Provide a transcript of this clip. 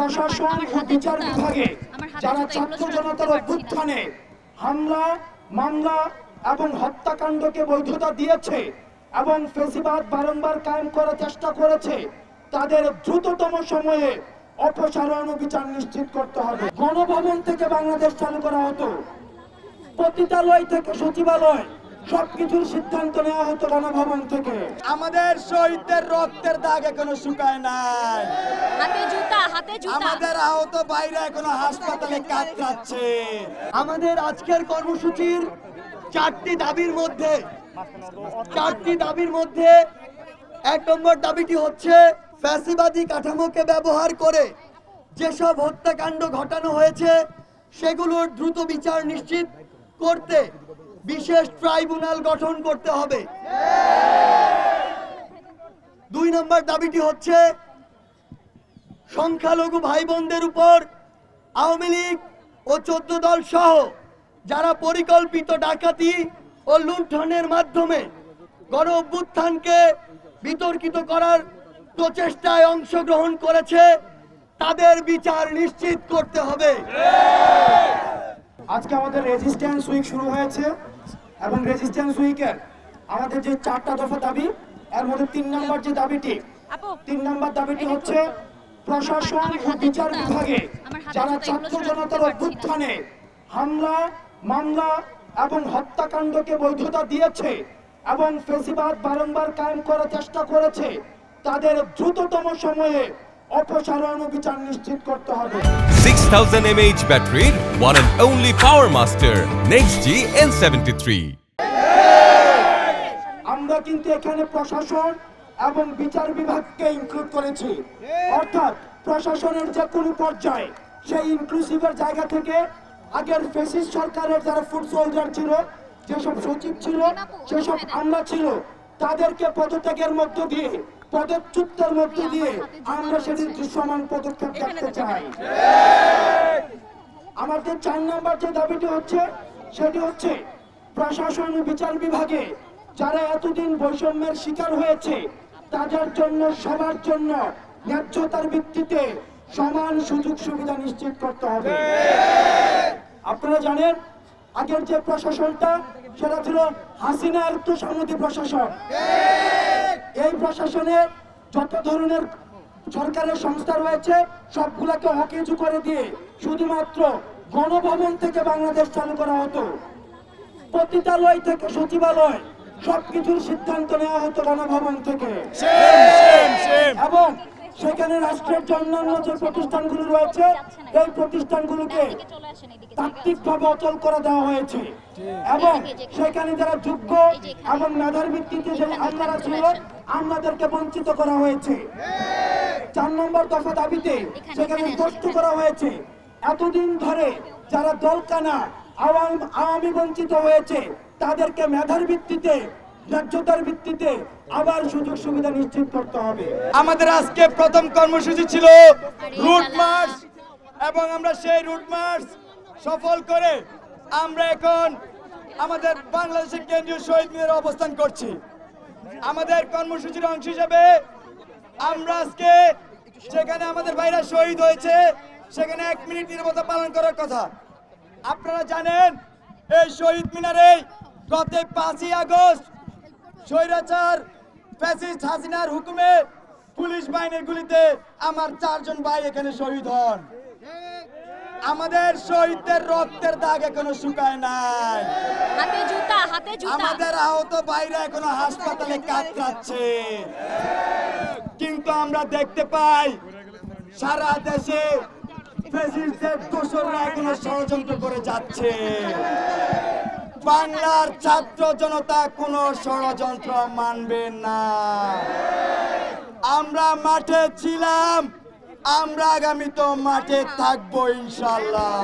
প্রশাসন ও বিচার বিভাগে যারা ছাত্র জনতার অভ্যুত্থানে হামলা মামলা এবং হত্যাকাণ্ডকে বৈধতা দিয়েছে এবং ফেসিবাদ বারংবার কায়েম করার চেষ্টা করেছে তাদের দ্রুততম সময়ে অপসারণ ও বিচার নিশ্চিত করতে হবে। গণভবন থেকে বাংলাদেশ চালু করা হতো। পতিতালয় থেকে সচিবালয় সবকিছুর সিদ্ধান্ত নেওয়া হতো গণভবন থেকে। আমাদের শহীদদের রক্তের দাগ এখনও শুকায় নাই। হাতে জুতা হাতে জুতা। আমাদের আহত বাইরে এখনও হাসপাতালে কাতরাচ্ছে। আমাদের আজকের কর্মসূচির চারটি দাবির মধ্যে চারটি দাবির মধ্যে এক নম্বর দাবিটি হচ্ছে ফ্যাসিবাদী কাঠামোকে ব্যবহার করে যেসব হত্যাকাণ্ড ঘটানো হয়েছে সেগুলোর দ্রুত বিচার নিশ্চিত করতে বিশেষ ট্রাইব্যুনাল গঠন করতে হবে। দুই নম্বর দাবিটি হচ্ছে, সংখ্যালঘু ভাই বোনদের উপর আওয়ামী লীগ ও চোদ্দ দল সহ যারা পরিকল্পিত ডাকাতি ও লুণ্ঠনের মাধ্যমে গণ অভ্যুত্থানকে বিতর্কিত করার প্রচেষ্টায় অংশগ্রহণ করেছে, তাদের বিচার নিশ্চিত করতে হবে। আজকে আমাদের রেজিস্ট্যান্স উইক শুরু হয়েছে এবং রেজিস্ট্যান্স উইকের আমাদের যে চারটা দফা দাবি এর মধ্যে তিন নম্বর যে দাবিটি তিন নম্বর দাবিটি হচ্ছে প্রশাসন ও বিচার বিভাগে যারা ছাত্র জনতার অভ্যুত্থানে হামলা মামলা এবং হত্যাকাণ্ডকে বৈধতা দিয়েছে এবং ফেসিবাদ বারংবার কায়েম করার চেষ্টা করেছে তাদের দ্রুততম সময়ে অপসারণ বিচার নিশ্চিত করতে হবে 6000 mAh battery, one and only Power Master, Next G N73. আমরা কিন্তু এখানে প্রশাসন এবং বিচার বিভাগকে ইনক্লুড করেছি অর্থাৎ প্রশাসনের যে কোনো পর্যায়ে সেই ইনক্লুসিভের জায়গা থেকে আগের ফেসিস সরকারের যারা ফুড সোলজার ছিল যেসব সচিব ছিল সেসব আমলা ছিল তাদেরকে পদত্যাগের মধ্য দিয়ে পদচ্যুতের মধ্য দিয়ে আমরা সেটির দৃশ্যমান পদক্ষেপ দেখতে চাই। আমাদের চার নম্বর যে দাবিটি হচ্ছে সেটি হচ্ছে প্রশাসন বিচার বিভাগে যারা এতদিন বৈষম্যের শিকার হয়েছে তাদের জন্য সবার জন্য ন্যায্যতার ভিত্তিতে সমান সুযোগ সুবিধা নিশ্চিত করতে হবে। আপনারা জানেন আগের যে প্রশাসনটা সেটা ছিল হাসিনার তুষামতি প্রশাসন। এই প্রশাসনে যত ধরনের সরকারের সংস্থা রয়েছে সবগুলাকে অকেজু করে দিয়ে শুধুমাত্র গণভবন থেকে বাংলাদেশ চালু করা হতো। পতিতালয় থেকে সচিবালয় সবকিছুর সিদ্ধান্ত নেওয়া হতো গণভবন থেকে। এবং সেখানে রাষ্ট্রের যে অন্যান্য যে প্রতিষ্ঠানগুলো রয়েছে। এই প্রতিষ্ঠানগুলোকে তাত্ত্বিকভাবে অচল করে দেওয়া হয়েছে। এবং সেখানে যারা যোগ্য এবং মেধার ভিত্তিতে যে আমলারা ছিল, আমলাদেরকে বঞ্চিত করা হয়েছে। চার নম্বর দফা দাবিতে সেখানে স্পষ্ট করা হয়েছে। এতদিন ধরে যারা দলকানা আওয়ামী বঞ্চিত হয়েছে, তাদেরকে মেধার ভিত্তিতে ন্যায্যতার ভিত্তিতে আবার সুযোগ সুবিধা নিশ্চিত করতে হবে। আমাদের আজকে প্রথম কর্মসূচি ছিল রুট মার্চ, এবং আমরা সেই রুট মার্চ সফল করে আমরা এখন আমাদের বাংলাদেশের কেন্দ্রীয় শহীদ মিনারে অবস্থান করছি। আমাদের কর্মসূচির অংশ হিসেবে আমরা আজকে সেখানে আমাদের ভাইরা শহীদ হয়েছে, সেখানে এক মিনিট নিরবতা পালন করার কথা। আপনারা জানেন, এই শহীদ মিনারে গত পাঁচই আগস্ট স্বৈরাচার ফ্যাসিস্ট হাসিনার হুকুমে পুলিশ বাহিনীর গুলিতে আমার চারজন ভাই এখানে শহীদ হন। আমাদের শহীদদের রক্তের দাগ এখনও শুকায় নাই। হাতে জুতা হাতে জুতা। আমাদের আহত বাইরে এখনও হাসপাতালে কাতরাচ্ছে। কিন্তু আমরা দেখতে পাই সারা দেশে ফ্যাসিস্টদের দোসররা এখনও ষড়যন্ত্র করে যাচ্ছে। বাংলার ছাত্র জনতা কোনো ষড়যন্ত্র মানবে না। আমরা মাঠে ছিলাম, আমরা আগামী তো মাঠে থাকব ইনশাল্লাহ